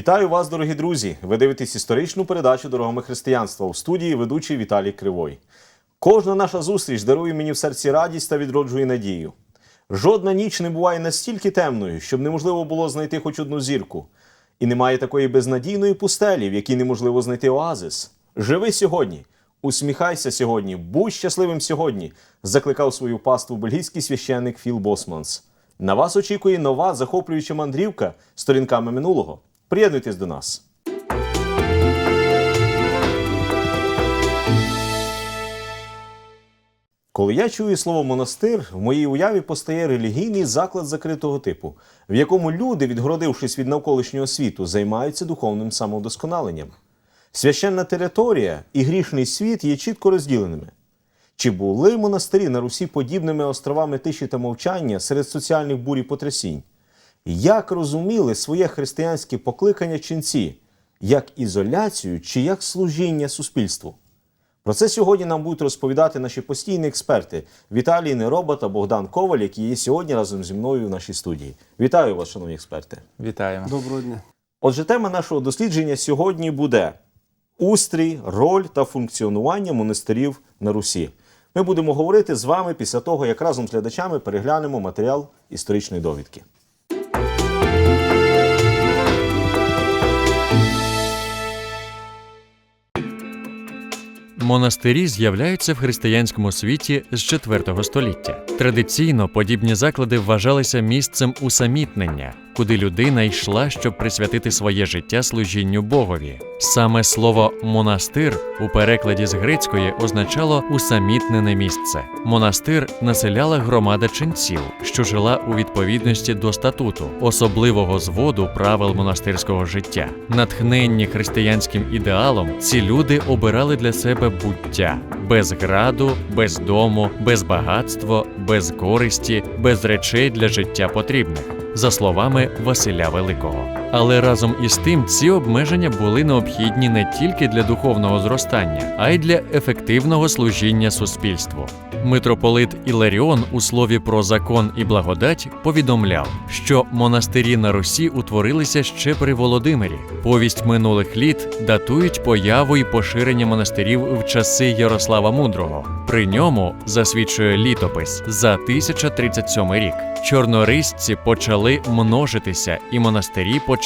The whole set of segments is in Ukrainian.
Вітаю вас, дорогі друзі! Ви дивитесь історичну передачу Дорогами християнства у студії ведучий Віталій Кривой. Кожна наша зустріч дарує мені в серці радість та відроджує надію. Жодна ніч не буває настільки темною, щоб неможливо було знайти хоч одну зірку. І немає такої безнадійної пустелі, в якій неможливо знайти оазис. Живи сьогодні, усміхайся сьогодні, будь щасливим сьогодні, закликав свою паству бельгійський священник Філ Босманс. На вас очікує нова захоплююча мандрівка сторінками минулого. Приєднуйтесь до нас. Коли я чую слово монастир, в моїй уяві постає релігійний заклад закритого типу, в якому люди, відгородившись від навколишнього світу, займаються духовним самовдосконаленням. Священна територія і грішний світ є чітко розділеними. Чи були монастирі на Русі подібними островами тиші та мовчання серед соціальних бурь і потрясінь? Як розуміли своє християнське покликання ченці, як ізоляцію чи як служіння суспільству? Про це сьогодні нам будуть розповідати наші постійні експерти Віталій Нероба та Богдан Коваль, які є сьогодні разом зі мною в нашій студії. Вітаю вас, шановні експерти. Вітаємо. Доброго дня. Отже, тема нашого дослідження сьогодні буде устрій, роль та функціонування монастирів на Русі. Ми будемо говорити з вами після того, як разом з глядачами переглянемо матеріал історичної довідки. Монастирі з'являються в християнському світі з IV століття. Традиційно подібні заклади вважалися місцем усамітнення, куди людина йшла, щоб присвятити своє життя служінню Богові. Саме слово монастир у перекладі з грецької означало усамітнене місце. Монастир населяла громада ченців, що жила у відповідності до статуту, особливого зводу правил монастирського життя. Натхненні християнським ідеалом, ці люди обирали для себе буття без граду, без дому, без багатства, без користі, без речей для життя потрібних. За словами Василя Великого. Але разом із тим ці обмеження були необхідні не тільки для духовного зростання, а й для ефективного служіння суспільству. Митрополит Іларіон у слові про закон і благодать повідомляв, що монастирі на Русі утворилися ще при Володимирі. Повість минулих літ датують появу і поширення монастирів в часи Ярослава Мудрого. При ньому засвідчує літопис за 1037 рік. Чорнорисці почали множитися, і монастирі почали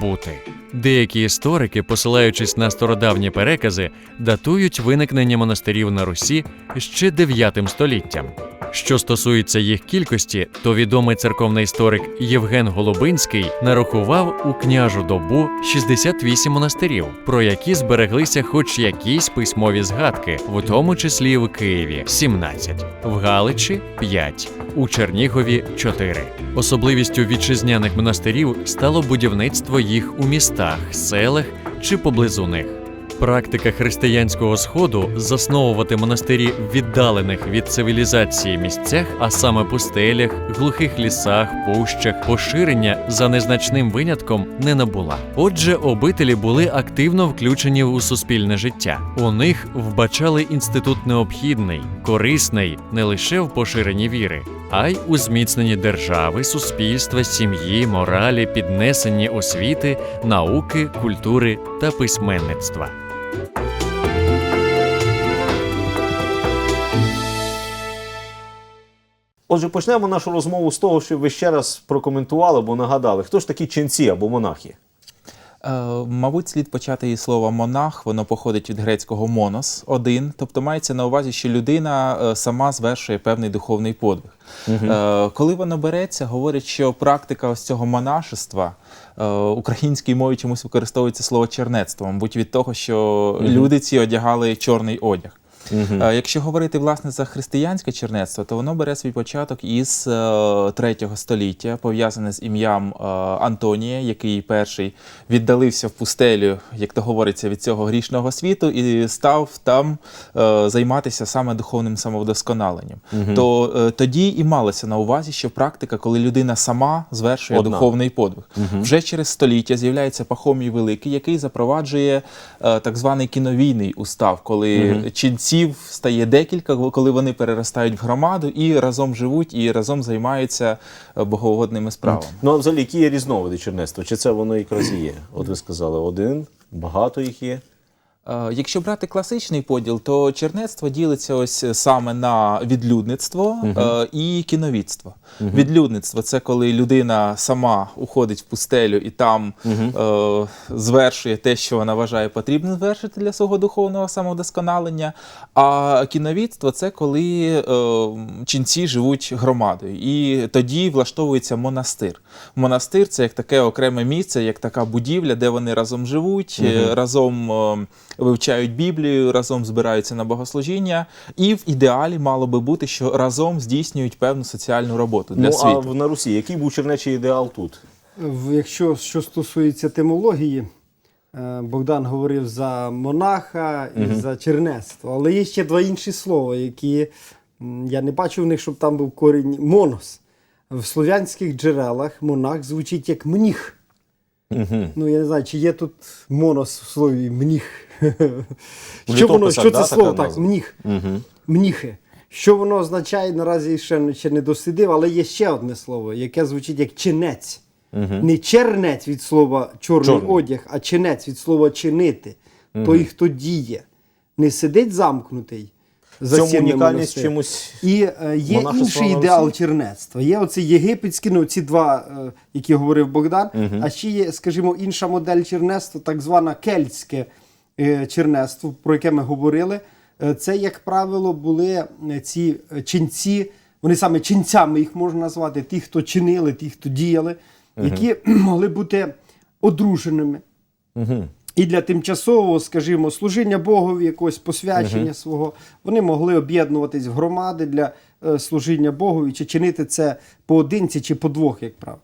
бути. Деякі історики, посилаючись на стародавні перекази, датують виникнення монастирів на Русі ще 9 століттям. Що стосується їх кількості, то відомий церковний історик Євген Голубинський нарахував у княжу добу 68 монастирів, про які збереглися хоч якісь письмові згадки, в тому числі в Києві 17, в Галичі 5, у Чернігові 4. Особливістю вітчизняних монастирів стало будівництво їх у містах, селах чи поблизу них. Практика християнського сходу засновувати монастирі віддалених від цивілізації місцях, а саме пустелях, глухих лісах, пущах, поширення за незначним винятком не набула. Отже, обителі були активно включені у суспільне життя. У них вбачали інститут необхідний, корисний не лише в поширенні віри, а й у зміцненні держави, суспільства, сім'ї, моралі, піднесенні освіти, науки, культури та письменництва. Отже, почнемо нашу розмову з того, що ви ще раз прокоментували або нагадали, хто ж такі ченці або монахи. Е, мабуть, слід почати із слова монах, воно походить від грецького монос, один. Тобто мається на увазі, що людина е, сама звершує певний духовний подвиг. Угу. коли воно береться, говорять, що практика ось цього монашества українській мові чомусь використовується слово чернецтво, мабуть, від того, що люди ці одягали чорний одяг. Е, Якщо говорити власне за християнське чернецтво, то воно бере свій початок із е, третього століття, пов'язане з ім'ям е, Антонія, який перший віддалився в пустелю, як то говориться, від цього грішного світу, і став там е, займатися саме духовним самовдосконаленням. То е, тоді і малося на увазі, що практика, коли людина сама звершує Одна. духовний подвиг. Вже через століття з'являється Пахомій Великий, який запроваджує так званий кіновійний устав, коли ченці ченців стає декілька, коли вони переростають в громаду і разом живуть, і разом займаються боговодними богоугодними справами. Ну а взагалі, які є різновиди чернецтва? Чи це воно якраз і є? От ви сказали, один, багато їх є. Е, Якщо брати класичний поділ, то чернецтво ділиться ось саме на відлюдництво е, і кіновідство. Відлюдництво це коли людина сама уходить в пустелю і там е, звершує те, що вона вважає потрібним звершити для свого духовного самовдосконалення. А кіновідство це коли е, ченці живуть громадою. І тоді влаштовується монастир. Монастир це як таке окреме місце, як така будівля, де вони разом живуть, е, разом е, вивчають Біблію, разом збираються на богослужіння. І в ідеалі мало би бути, що разом здійснюють певну соціальну роботу для ну світу. а на Русі, який був чернечий ідеал тут? Якщо що стосується темології, е, Богдан говорив за монаха і за чернецтво. Але є ще два інші слова, які я не бачу в них, щоб там був корінь монос. В слов'янських джерелах монах звучить як мніх. Ну, я не знаю, чи є тут монос в слові мніх. Що воно, що це слово так, мніх. Мніхи. Що воно означає, наразі ще, ще не дослідив, але є ще одне слово, яке звучить як чинець. Не чернець від слова чорний, Чорний. одяг, а чинець від слова чинити. Той, хто діє. Не сидить замкнутий. За цьому унікальність чимось. І е, є інший ідеал чернецтва. Є оці єгипетські, ну ці два, е, які говорив Богдан. А ще є, скажімо, інша модель чернецтва, так звана кельтське чернецтво, про яке ми говорили. Е, Це, як правило, були е, ці е, ченці, вони саме ченцями їх можна назвати, ті, хто чинили, ті, хто діяли, які могли бути одруженими. І для тимчасового, скажімо, служіння Богові, якогось посвячення свого, вони могли об'єднуватись в громади для е, служіння Богові, чи чинити це поодинці чи по двох, як правило.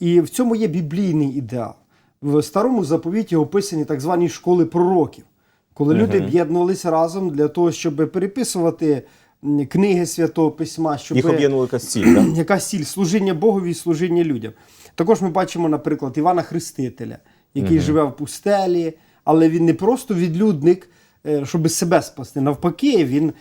І в цьому є біблійний ідеал. В старому заповіті описані так звані школи пророків, коли люди об'єднувалися разом для того, щоб переписувати книги Святого Письма, щоб Їх об'єднували якась ціль, так? яка ціль служіння Богові і служіння людям. Також ми бачимо, наприклад, Івана Хрестителя, який живе в пустелі, але він не просто відлюдник, е, щоб себе спасти. Навпаки, він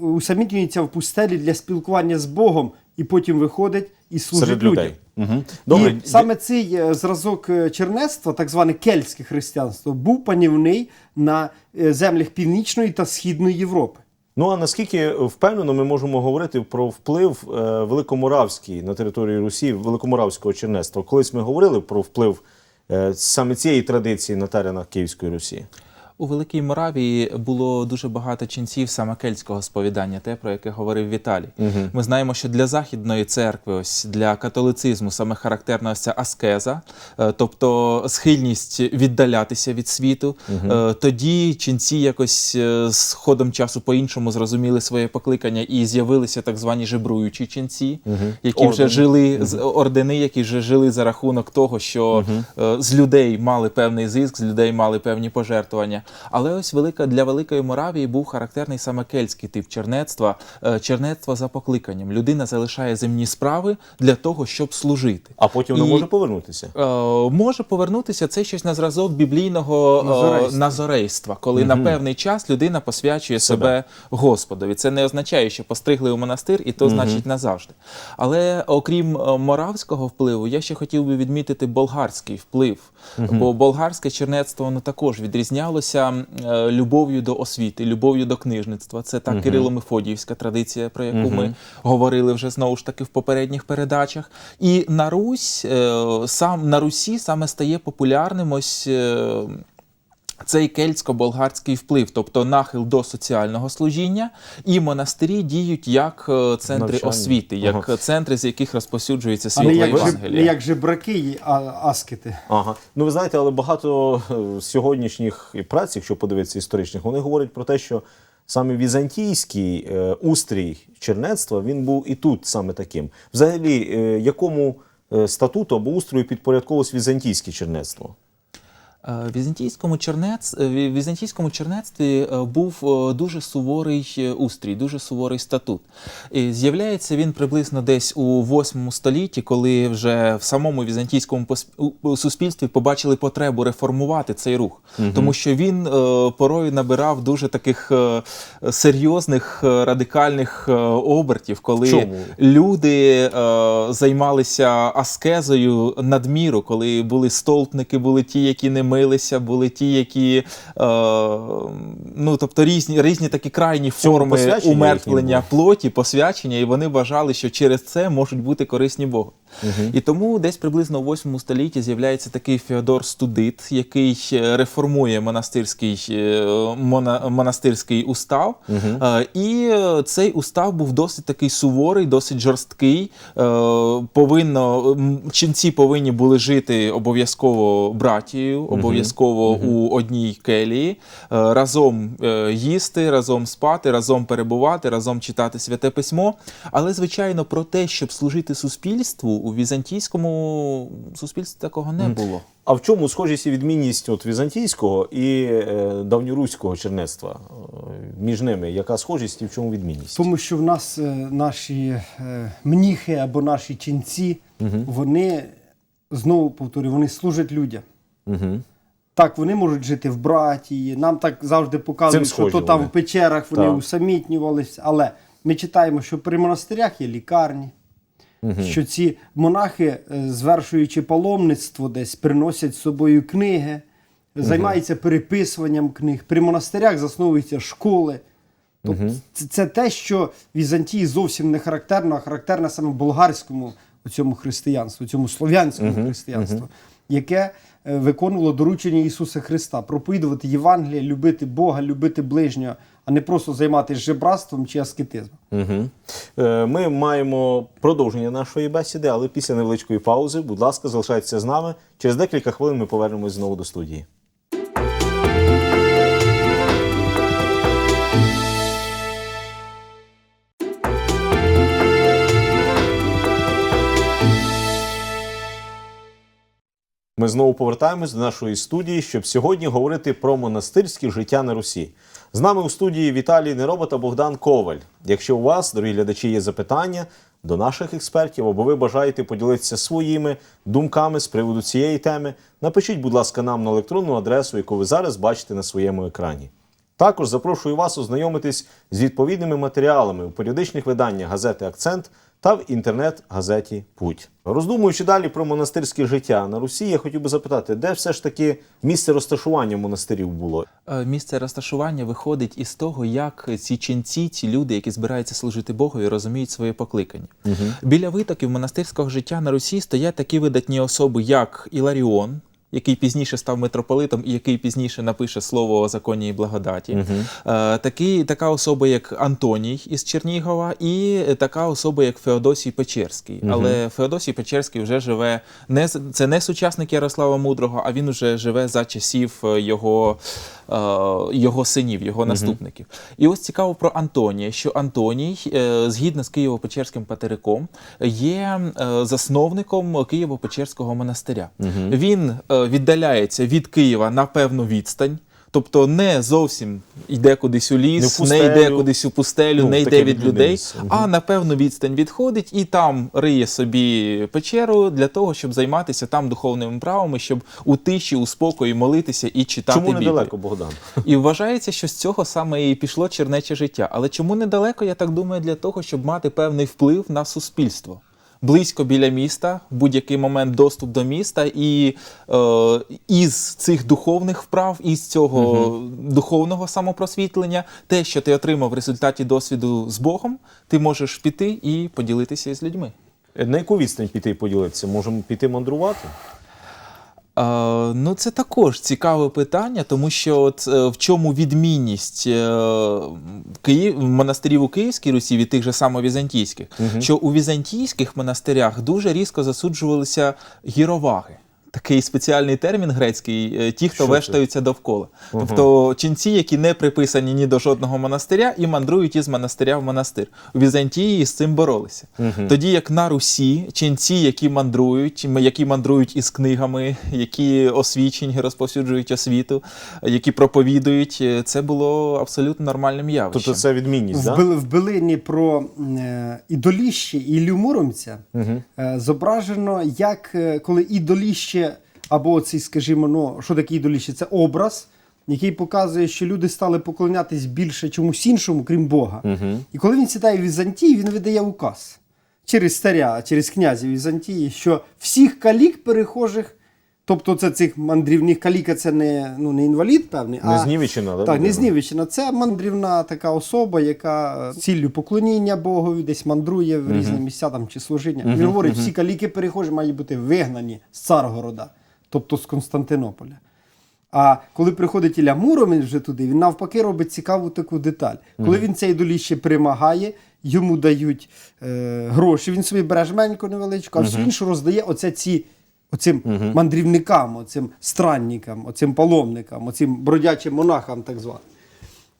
усамітнюється в пустелі для спілкування з Богом і потім виходить і служить Серед людям. людей. Угу. Добре, І саме цей е, зразок е, чернецтва, так зване кельтське християнство, був панівний на е, землях Північної та Східної Європи. Ну а наскільки впевнено ми можемо говорити про вплив е, великоморавський на території Русі, великоморавського чернецтва? Колись ми говорили про вплив е, саме цієї традиції на теренах Київської Русі. У Великій Моравії було дуже багато ченців саме кельтського сповідання, те, про яке говорив Віталій. Ми знаємо, що для західної церкви, ось для католицизму, саме характерна ось ця аскеза, е, тобто схильність віддалятися від світу. Е, Тоді ченці якось е, з ходом часу по-іншому зрозуміли своє покликання і з'явилися так звані жебруючі ченці, які вже жили з ордени, які вже жили за рахунок того, що е, з людей мали певний зиск, з людей мали певні пожертвування. Але ось велика для Великої Моравії був характерний саме кельтський тип чернецтва, е, чернецтва за покликанням. Людина залишає земні справи для того, щоб служити. А потім не може повернутися. Е, може повернутися це щось на зразок біблійного е, Назарейства. назарейства, коли на певний час людина посвячує себе. Господові. Це не означає, що постригли у монастир, і то значить назавжди. Але окрім моравського впливу, я ще хотів би відмітити болгарський вплив. Бо болгарське чернецтво воно також відрізнялося е, любов'ю до освіти, любов'ю до книжництва. Це та Кирило-Мефодіївська традиція, про яку ми говорили вже знову ж таки в попередніх передачах. І на Русь е, сам на Русі саме стає популярним ось. Цей кельтсько-болгарський вплив, тобто нахил до соціального служіння, і монастирі діють як е, центри Навчання. освіти, як Ага. центри, з яких як, не Євангелія. як жебраки і а- аскети. Ага. Ну ви знаєте, але багато е, сьогоднішніх праць, якщо подивитися історичних, вони говорять про те, що саме візантійський е, устрій чернецтва він був і тут саме таким. Взагалі, якому статуту або устрою підпорядковувалось візантійське чернецтво? Е, В візантійському, чернець, е, в візантійському чернецтві е, був е, дуже суворий е, устрій, дуже суворий статут. І з'являється він приблизно десь у 8 столітті, коли вже в самому візантійському суспільстві побачили потребу реформувати цей рух, тому що він е, порою набирав дуже таких е, серйозних е, радикальних е, обертів, коли Чому? люди е, займалися аскезою надміру, коли були столпники, були ті, які не милися, були ті, які е, ну тобто різні, різні такі крайні форми умертвлення плоті, посвячення, і вони вважали, що через це можуть бути корисні Богу. І тому десь приблизно у 8 столітті з'являється такий Феодор Студит, який реформує монастирський, е, мона, монастирський устав. Е, І е, цей устав був досить такий суворий, досить жорсткий. Е, Повинно ченці повинні були жити обов'язково братією, обов'язково у одній келії, е, разом е, їсти, разом спати, разом перебувати, разом читати святе письмо. Але звичайно, про те, щоб служити суспільству, у візантійському суспільстві такого не було. А в чому схожість і відмінність от візантійського і е, давньоруського чернецтва? Між ними яка схожість і в чому відмінність? Тому що в нас е, наші е, мніхи або наші ченці, вони знову повторюю, вони служать людям. Угу. Так, вони можуть жити в братії. Нам так завжди показують, що то там вони. в печерах вони Так. усамітнювалися. Але ми читаємо, що при монастирях є лікарні, що ці монахи, е, звершуючи паломництво, десь приносять з собою книги, займаються переписуванням книг. При монастирях засновуються школи. Тобто це, це те, що Візантії зовсім не характерно, а характерне саме болгарському цьому християнству, цьому слов'янському християнству, яке виконувало доручення Ісуса Христа проповідувати Євангеліє, любити Бога, любити ближнього, а не просто займатися жебратством чи аскетизмом. Угу. Ми маємо продовження нашої бесіди, але після невеличкої паузи, будь ласка, залишайтеся з нами. Через декілька хвилин ми повернемось знову до студії. Ми знову повертаємось до нашої студії, щоб сьогодні говорити про монастирське життя на Русі. З нами у студії Віталій Неробот та Богдан Коваль. Якщо у вас, дорогі глядачі, є запитання до наших експертів, або ви бажаєте поділитися своїми думками з приводу цієї теми, напишіть, будь ласка, нам на електронну адресу, яку ви зараз бачите на своєму екрані. Також запрошую вас ознайомитись з відповідними матеріалами у періодичних виданнях газети Акцент та в інтернет-газеті Путь. Роздумуючи далі про монастирське життя на Русі, я хотів би запитати, де все ж таки місце розташування монастирів було? Е, Місце розташування виходить із того, як ці ченці, ці люди, які збираються служити Богові, розуміють своє покликання. Біля витоків монастирського життя на Русі стоять такі видатні особи, як Іларіон. Який пізніше став митрополитом і який пізніше напише слово о законі і благодаті. Е, такий, така особа, як Антоній із Чернігова, і така особа, як Феодосій Печерський. Але Феодосій Печерський вже живе не це не сучасник Ярослава Мудрого, а він вже живе за часів е, його, е, його синів, його наступників. І ось цікаво про Антонія, що Антоній, згідно з Києво-Печерським патериком, є засновником Києво-Печерського монастиря. Він е, віддаляється від Києва на певну відстань. Тобто не зовсім йде кудись у Не ліс, не, пустелю. йде кудись у пустелю, Ну, не йде від людей, місце. А на певну відстань відходить і там риє собі печеру для того, щоб займатися там духовними правами, щоб у тиші, у спокої молитися і читати Чому Біблію. недалеко, Богдан? І вважається, що з цього саме і пішло чернече життя. Але чому недалеко, я так думаю, для того, щоб мати певний вплив на суспільство. Близько біля міста, в будь-який момент доступ до міста, і е, із цих духовних вправ, із цього духовного самопросвітлення, те, що ти отримав в результаті досвіду з Богом, ти можеш піти і поділитися з людьми. На яку відстань піти і поділитися? Можемо піти мандрувати? Е, ну, це також цікаве питання, тому що от, е, в чому відмінність е, Київ, монастирів у Київській Русі від тих же самовізантійських, що у візантійських монастирях дуже різко засуджувалися гіроваги. Такий спеціальний термін грецький е, ті, хто Що це? вештаються довкола. Тобто ченці, які не приписані ні до жодного монастиря, і мандрують із монастиря в монастир. У Візантії з цим боролися. Тоді як на Русі, ченці, які мандрують, які мандрують із книгами, які освічені, розповсюджують освіту, які проповідують, е, це було абсолютно нормальним явищем. Тобто це відмінність, В, так? В Белині про е, ідоліще і Іллю Муромця е, зображено, як коли ідоліще, або цей, скажімо, ну, що таке ідоліще? Це образ, який показує, що люди стали поклонятись більше чомусь іншому, крім Бога. І коли він сідає в Візантії, він видає указ через царя, через князя Візантії, що всіх калік перехожих. Тобто це цих мандрівних каліка, це не, ну, не інвалід певний, Не а знівечена, да, так, не знівечена. Це мандрівна така особа, яка з ціллю поклоніння Богові десь мандрує в різні місця там, чи служіння. Він говорить, всі каліки перехожі мають бути вигнані з Царгорода, тобто з Константинополя. А коли приходить Ілля Муромець вже туди, він навпаки робить цікаву таку деталь. Коли він цей доліще перемагає, йому дають е, гроші, він собі бере жменьку невеличку, а всю іншу роздає оце ці. Оцим мандрівникам, оцим странникам, оцим паломникам, оцим бродячим монахам, так званим.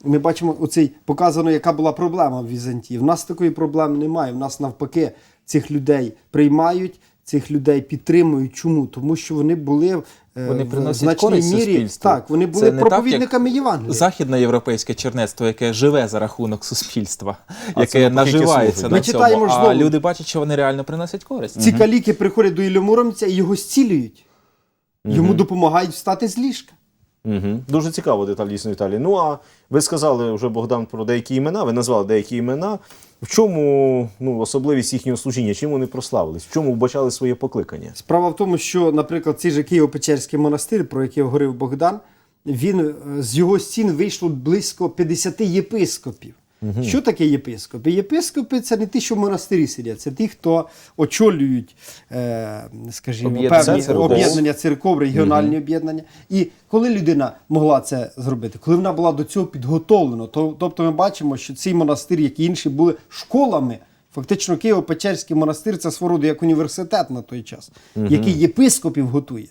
Ми бачимо, оцей показано, яка була проблема в Візантії. В нас такої проблеми немає. В нас навпаки цих людей приймають, цих людей підтримують. Чому? Тому що вони були е, Вони в значній мірі. Так, вони Це були так, проповідниками як Євангелія. Західноєвропейське чернецтво, яке живе за рахунок суспільства, А яке наживається на Ми цьому. читаємо А знову. люди бачать, що вони реально приносять користь. Ці каліки приходять до Іллі Муромця і його зцілюють. Йому допомагають встати з ліжка. Угу. Дуже цікаво деталь дійсно. Ну а ви сказали вже Богдан про деякі імена, ви назвали деякі імена. В чому ну, особливість їхнього служіння? Чим вони прославились? В чому вбачали своє покликання? Справа в тому, що, наприклад, цей же Києво-Печерський монастир, про який говорив Богдан, він е, з його стін вийшло близько 50 єпископів. Що таке єпископи? Єпископи це не ті, що в монастирі сидять, це ті, хто очолюють, е, скажімо, певні об'єднання церков, регіональні об'єднання. І коли людина могла це зробити, коли вона була до цього підготовлена, то, тобто ми бачимо, що цей монастир, як і інші, були школами. Фактично, Києво-Печерський монастир це свого роду як університет на той час, який єпископів готує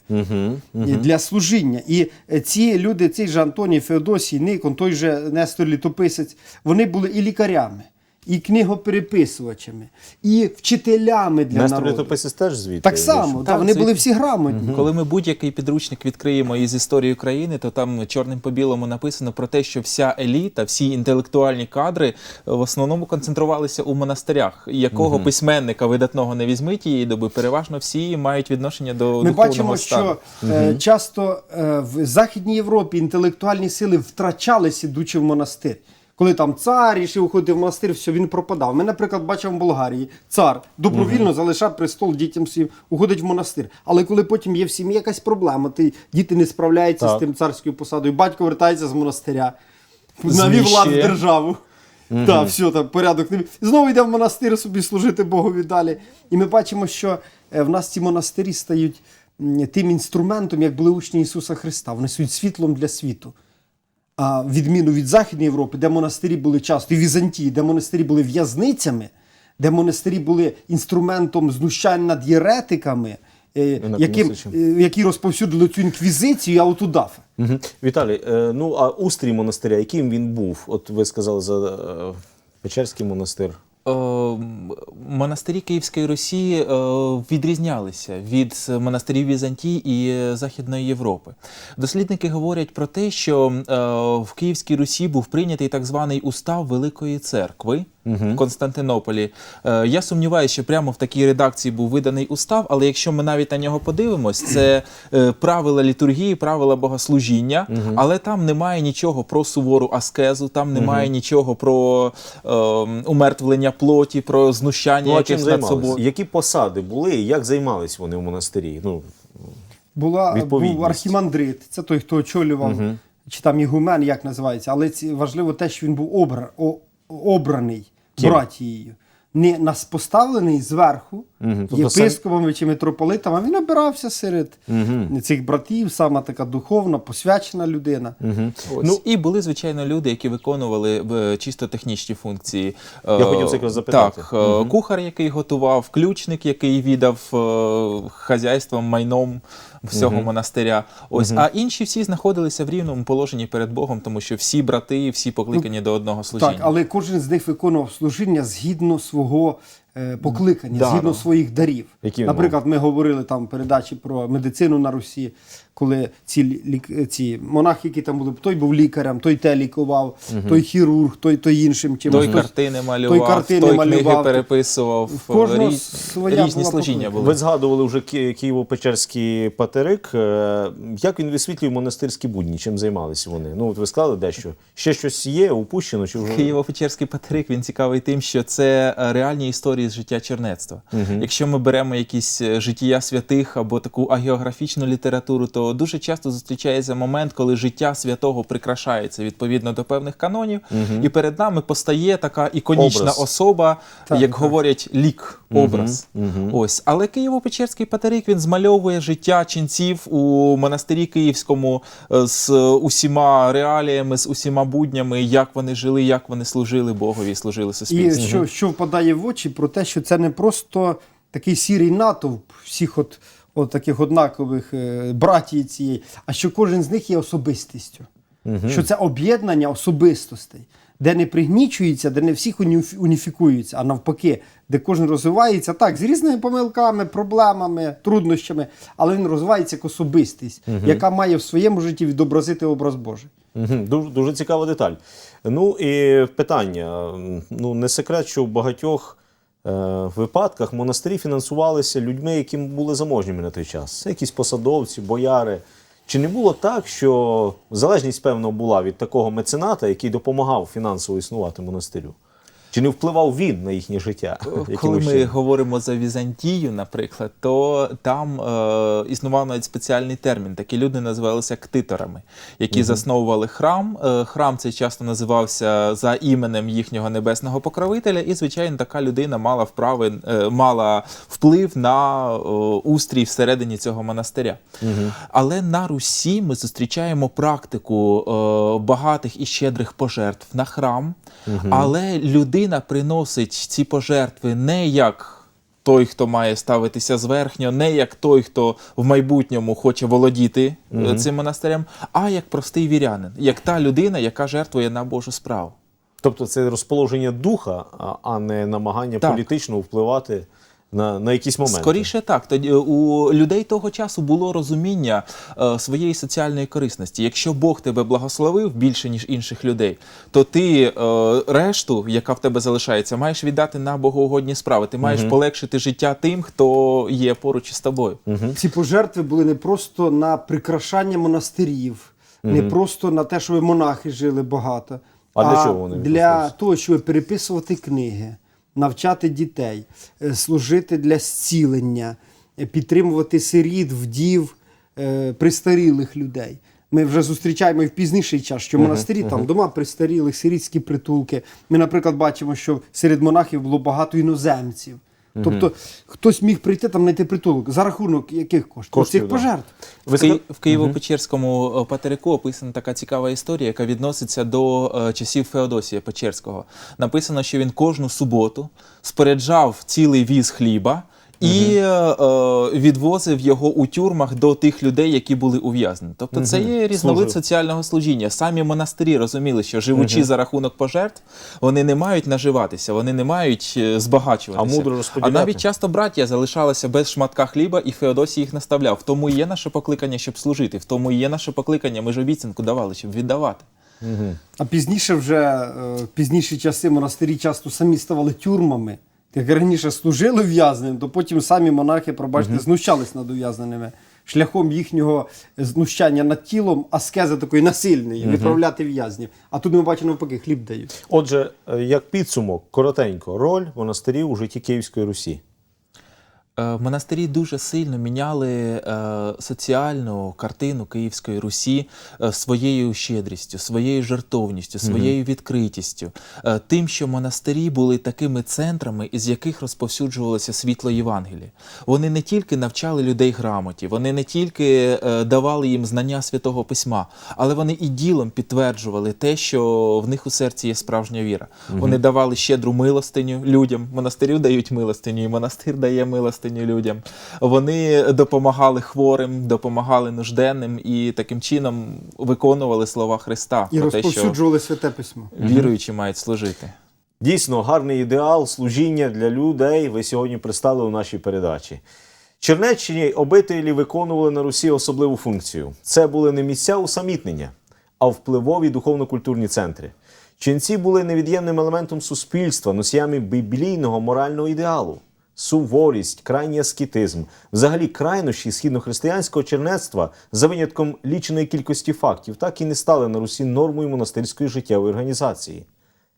і для служіння. І е, ці люди, цей же Антоній Феодосій, Никон, той же Нестор Літописець, вони були і лікарями, і книгопереписувачами, і вчителями для Нестор народу. Літописець теж звідти. Так само, вийшов. та, Так, вони це- були всі грамотні. Коли ми будь-який підручник відкриємо із історії України, то там чорним по білому написано про те, що вся еліта, всі інтелектуальні кадри е, в основному концентрувалися у монастирях. І Якого письменника видатного не візьми тієї доби, переважно всі мають відношення до Ми духовного бачимо, стану. що е, часто е, в Західній Європі інтелектуальні сили втрачалися, ідучи в монастир. Коли там цар рішив ходити в монастир, все, він пропадав. Ми, наприклад, бачимо в Болгарії, цар добровільно залишав престол дітям своїм, уходить в монастир. Але коли потім є в сім'ї якась проблема, ти, діти не справляються Так. з тим царською посадою, батько вертається з монастиря, навів лад в державу. Так, все, там порядок. не- Знову йде в монастир собі служити Богові далі. І ми бачимо, що е, в нас ці монастирі стають тим інструментом, як були учні Ісуса Христа. Вони стають світлом для світу. А відміну від Західної Європи, де монастирі були часто, і Візантії, де монастирі були в'язницями, де монастирі були інструментом знущань над єретиками, е, яким, е, які розповсюдили цю інквізицію, аутудафа. Угу. Віталій, е, ну а устрій монастиря, яким він був? От ви сказали за Печерський монастир. Е, монастирі Київської Русі е, відрізнялися від монастирів Візантії і Західної Європи. Дослідники говорять про те, що е, в Київській Русі був прийнятий так званий устав Великої церкви. В Константинополі. Е, я сумніваюся, що прямо в такій редакції був виданий устав, але якщо ми навіть на нього подивимось, це е, правила літургії, правила богослужіння, але там немає нічого про сувору аскезу, там немає нічого про е, умертвлення плоті, про знущання Ну а чим над займалися? собою. Які посади були і як займались вони в монастирі? Ну, Була, Відповідність. був архімандрит, це той, хто очолював, чи там ігумен, як називається, але ці, важливо те, що він був обра, о, обраний? Братією. Не нас поставлений зверху, Мгм. Тобто сам- єпископами чи митрополитами, він обирався серед цих братів, сама така духовна, посвячена людина. Ось. Ну- і були, звичайно, люди, які виконували е, чисто технічні функції. Е, Я хотів це якраз запитати. Так, е, кухар, який готував, ключник, який віддав е, хазяйством, майном всього монастиря. Ось, а інші всі знаходилися в рівному положенні перед Богом, тому що всі брати, всі покликані до одного служіння. Так, але кожен з них виконував служіння згідно свого е, покликання, Дару. згідно своїх дарів. Які Наприклад, ми говорили там передачі про медицину на Русі, коли ці, лік, ці монахи, які там були, той був лікарем, той те лікував, той хірург, той, той іншим чимось. Той картини малював, той, картини книги малював. переписував. В кожного рі- своя різні служіння були. Ви згадували вже Ки- Києво-Печерський патерик. Е, Як він висвітлює монастирські будні? Чим займалися вони? Ну, от ви сказали дещо. Ще щось є, упущено чи вже. Києво-Печерський Патрик він цікавий тим, що це е, реальні історії з життя чернецтва. Якщо ми беремо якісь е, життя святих або таку агеографічну літературу, то дуже часто зустрічається момент, коли життя святого прикрашається відповідно до певних канонів, і перед нами постає така іконічна Образ. особа, Так, як так. говорять, лік, образ. Ось, але Києво-Печерський Патерик він змальовує життя ченців у монастирі Київському е, з усіма реаліями, з усіма буднями, як вони жили, як вони служили Богові, і служили І суспільству. що, що впадає в очі про те, що це не просто такий сірий натовп всіх от, от таких однакових е, братії цієї, а що кожен з них є особистістю. Що це об'єднання особистостей, де не пригнічується, де не всіх уніфі- уніфікуються, а навпаки, де кожен розвивається так, з різними помилками, проблемами, труднощами, але він розвивається як особистість, яка має в своєму житті відобразити образ Божий. Мгм. Дуже, дуже цікава деталь. Ну і питання. Ну, не секрет, що в багатьох випадках монастирі фінансувалися людьми, які були заможніми на той час. Це якісь посадовці, бояри. Чи не було так, що залежність, певно, була від такого мецената, який допомагав фінансово існувати монастирю? Чи не впливав він на їхнє життя? Коли ми говоримо за Візантію, наприклад, то там е, існував навіть спеціальний термін. Такі люди називалися ктиторами, які засновували храм. Е, храм цей часто називався за іменем їхнього небесного покровителя, і звичайно, така людина мала вправи, е, мала вплив на е, устрій всередині цього монастиря. Але на Русі ми зустрічаємо практику е, багатих і щедрих пожертв на храм, але людина приносить ці пожертви не як. Той, хто має ставитися зверхньо, не як той, хто в майбутньому хоче володіти е, цим монастирем, а як простий вірянин, як та людина, яка жертвує на Божу справу. Тобто це розположення духа, а не намагання Так. політично впливати на, на якісь моменти. Скоріше так. Тоді е, у людей того часу було розуміння е, своєї соціальної корисності. Якщо Бог тебе благословив більше ніж інших людей, то ти е, решту, яка в тебе залишається, маєш віддати на богоугодні справи. Ти маєш полегшити життя тим, хто є поруч із тобою. Ці пожертви були не просто на прикрашання монастирів, не просто на те, щоб монахи жили багато, А для чого вони для того, щоб переписувати книги, навчати дітей, е, служити для зцілення, е, підтримувати сиріт, вдів, пристарілих людей. Ми вже зустрічаємо і в пізніший час, що монастирі там дома пристарілих, сирітські притулки. Ми, наприклад, бачимо, що серед монахів було багато іноземців. Тобто хтось міг прийти там знайти притулок за рахунок яких коштів? Коштів, Цих да. пожертв. Ви В, Ки... в Києво-Печерському е, патерику описана така цікава історія, яка відноситься до е, часів Феодосія Печерського. Написано, що він кожну суботу споряджав цілий віз хліба. І е, відвозив його у тюрмах до тих людей, які були ув'язнені. Тобто це є різновид Служив. соціального служіння. Самі монастирі розуміли, що живучи за рахунок пожертв, вони не мають наживатися, вони не мають е, збагачуватися. А мудро а навіть часто браття залишалися без шматка хліба, і Феодосій їх наставляв. В тому і є наше покликання, щоб служити. В тому і є наше покликання. Ми ж обіцянку давали, щоб віддавати. А пізніше вже е, в пізніші часи монастирі часто самі ставали тюрмами. Як раніше служили ув'язненим, то потім самі монахи, пробачте, знущались над ув'язненими. Шляхом їхнього знущання над тілом, аскези такої насильної, відправляти в'язнів. А тут ми бачимо навпаки, хліб дають. Отже, е, як підсумок, коротенько, роль монастирів у житті Київської Русі. Е, Монастирі дуже сильно міняли е, соціальну картину Київської Русі е, своєю щедрістю, своєю жертовністю, своєю відкритістю, тим, що монастирі були такими центрами, із яких розповсюджувалося світло Євангелія. Вони не тільки навчали людей грамоті, вони не тільки давали їм знання святого письма, але вони і ділом підтверджували те, що в них у серці є справжня віра. Вони давали щедру милостиню людям. Монастирю дають милостиню, і монастир дає милостиню людям. Вони допомагали хворим, допомагали нужденним і таким чином виконували слова Христа І про те, що розповсюджували святе письмо. віруючі мають служити. Дійсно, гарний ідеал служіння для людей ви сьогодні представили у нашій передачі. Чернеччині обителі виконували на Русі особливу функцію. Це були не місця усамітнення, а впливові духовно-культурні центри. Ченці були невід'ємним елементом суспільства, носіями біблійного морального ідеалу. Суворість, крайній аскетизм, взагалі крайнощі східнохристиянського чернецтва за винятком ліченої кількості фактів, так і не стали на Русі нормою монастирської життєвої організації.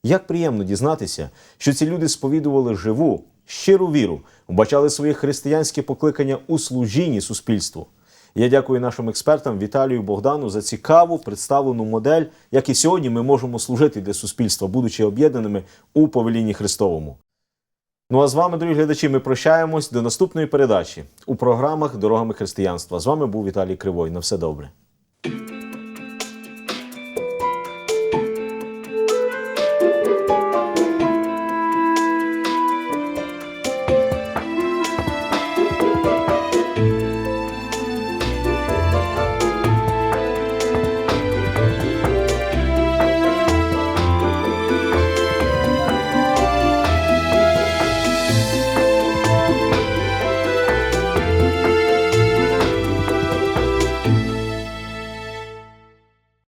Як приємно дізнатися, що ці люди сповідували живу, щиру віру, вбачали своє християнське покликання у служінні суспільству. Я дякую нашим експертам Віталію Богдану за цікаву представлену модель, як і сьогодні ми можемо служити для суспільства, будучи об'єднаними у повелінні Христовому. Ну а з вами, дорогі глядачі, ми прощаємось до наступної передачі у програмах Дорогами християнства. З вами був Віталій Кривой. На все добре.